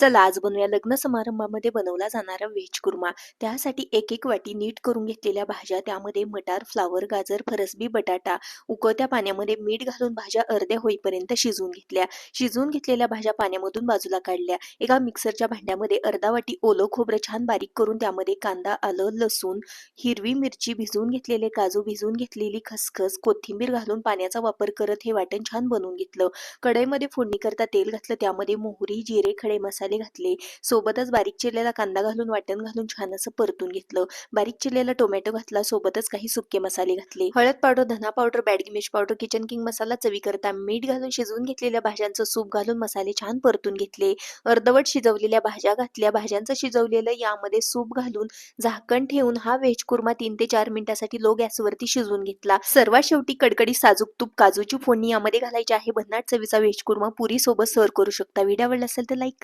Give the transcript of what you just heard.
चला आज बनवूया लग्न समारंभामध्ये बनवला जाणारा व्हेज कुर्मा. त्यासाठी एक एक वाटी नीट करून घेतलेल्या भाज्या त्यामध्ये मटार फ्लावर गाजर फरसबी बटाटा उकळत्या पाण्यामध्ये मीठ घालून भाज्या अर्ध्या होईपर्यंत शिजवून घेतल्या. शिजवून घेतलेल्या भाज्या पाण्यामधून बाजूला काढल्या. एका मिक्सरच्या भांड्यामध्ये अर्धा वाटी ओलं खोबरं छान बारीक करून त्यामध्ये कांदा आलं लसूण हिरवी मिरची भिजवून घेतलेले काजू भिजवून घेतलेली खसखस कोथिंबीर घालून पाण्याचा वापर करत हे वाटण छान बनवून घेतलं. कढईमध्ये फोडणी करता तेल घातलं त्यामध्ये मोहरी जिरे खडे मसाले घातले. सोबतच बारीक चिरलेला कांदा घालून वाटण घालून छान असं परतून घेतलं. बारीक चिरलेला टोमॅटो घातला सोबतच काही सुके मसाले घातले. हळद पावडर धना पावडर बॅडगी मिर्च पावडर किचन किंग मसाला चवी करता मीठ घालून शिजवून घेतलेल्या भाज्यांचं सूप घालून मसाले छान परतून घेतले. अर्धवट शिजवलेल्या भाज्या घातल्या. भाज्यांचं शिजवलेलं यामध्ये सूप घालून झाकण ठेवून हा व्हेज कुर्मा तीन ते चार मिनिटासाठी लो गॅसवरती शिजवून घेतला. सर्वात शेवटी कडकडी साजूक तूप काजूची फोडणी यामध्ये घालायची आहे. भन्नाट चवीचा व्हेज कुर्मा पुरी सोबत सर्व करू शकता. व्हिडिओ आवडला असेल तर लाईक करा.